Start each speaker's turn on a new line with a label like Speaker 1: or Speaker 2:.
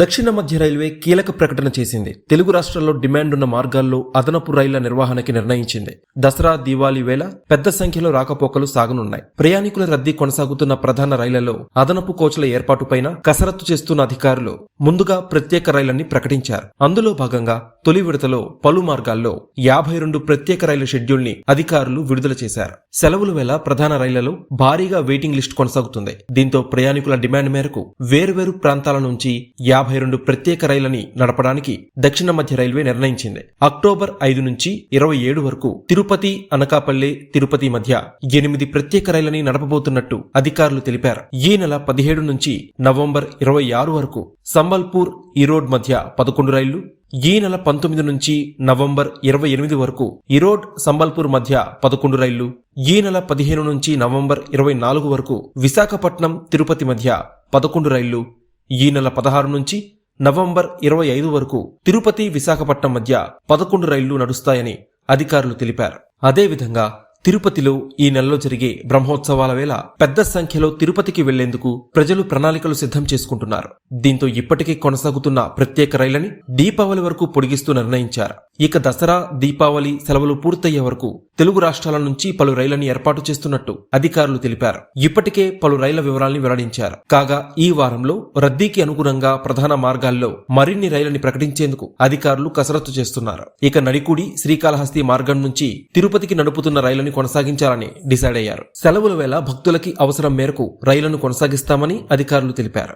Speaker 1: దక్షిణ మధ్య రైల్వే కీలక ప్రకటన చేసింది. తెలుగు రాష్ట్రాల్లో డిమాండ్ ఉన్న మార్గాల్లో అదనపు రైళ్ళ నిర్వహణకి నిర్ణయించింది. దసరా దీవాళి వేళ పెద్ద సంఖ్యలో రాకపోకలు సాగనున్నాయి. ప్రయాణికుల రద్దీ కొనసాగుతున్న ప్రధాన రైళ్ళలో అదనపు కోచ్ల ఏర్పాటుపైన కసరత్తు చేస్తున్న అధికారులు ముందుగా ప్రత్యేక రైళ్ళని ప్రకటించారు. అందులో భాగంగా తొలి విడతలో పలు మార్గాల్లో యాభై రెండు ప్రత్యేక రైళ్ళ షెడ్యూల్ని అధికారులు విడుదల చేశారు. సెలవుల వేళ ప్రధాన రైళ్ళలో భారీగా వెయిటింగ్ లిస్ట్ కొనసాగుతుంది. దీంతో ప్రయాణికుల డిమాండ్ మేరకు వేర్వేరు ప్రాంతాల నుంచి యాభై రెండు ప్రత్యేక రైళ్ళని నడపడానికి దక్షిణ మధ్య రైల్వే నిర్ణయించింది. అక్టోబర్ ఐదు నుంచి ఇరవై ఏడు వరకు తిరుపతి అనకాపల్లి తిరుపతి మధ్య ఎనిమిది ప్రత్యేక రైళ్ళని నడపబోతున్నట్టు అధికారులు తెలిపారు. ఈ నెల పదిహేడు నుంచి నవంబర్ ఇరవై ఆరు వరకు సంబల్పూర్ ఈరోడ్ మధ్య పదకొండు రైళ్ళు ఈ నెల పంతొమ్మిది నుంచి నవంబర్ ఇరవై ఎనిమిది వరకు ఈరోడ్ సంబల్పూర్ మధ్య పదకొండు రైళ్ళు ఈ నెల పదిహేను నుంచి నవంబర్ ఇరవై నాలుగు వరకు విశాఖపట్నం తిరుపతి మధ్య పదకొండు రైళ్ళు ఈ నెల పదహారు నుంచి నవంబర్ ఇరవై ఐదు వరకు తిరుపతి విశాఖపట్నం మధ్య పదకొండు రైళ్ళు నడుస్తాయని అధికారులు తెలిపారు. అదేవిధంగా తిరుపతిలో ఈ నెలలో జరిగే బ్రహ్మోత్సవాల వేళ పెద్ద సంఖ్యలో తిరుపతికి వెళ్ళేందుకు ప్రజలు ప్రణాళికలు సిద్ధం చేసుకుంటున్నారు. దీంతో ఇప్పటికే కొనసాగుతున్న ప్రత్యేక రైళ్ళని దీపావళి వరకు పొడిగిస్తూ నిర్ణయించారు. ఇక దసరా దీపావళి సెలవులు పూర్తయ్యే వరకు తెలుగు రాష్ట్రాల నుంచి పలు రైళ్ళను ఏర్పాటు చేస్తున్నట్టు అధికారులు తెలిపారు. ఇప్పటికే పలు రైళ్ళ వివరాల్ని వెల్లడించారు. కాగా ఈ వారంలో రద్దీకి అనుగుణంగా ప్రధాన మార్గాల్లో మరిన్ని రైళ్ళని ప్రకటించేందుకు అధికారులు కసరత్తు చేస్తున్నారు. ఇక నడికుడి శ్రీకాళహస్తి మార్గం నుంచి తిరుపతికి నడుపుతున్న రైళ్ళను కొనసాగించాలని డిసైడ్ అయ్యారు. సెలవుల వేళ భక్తులకి అవసరం మేరకు రైళ్ళను కొనసాగిస్తామని అధికారులు తెలిపారు.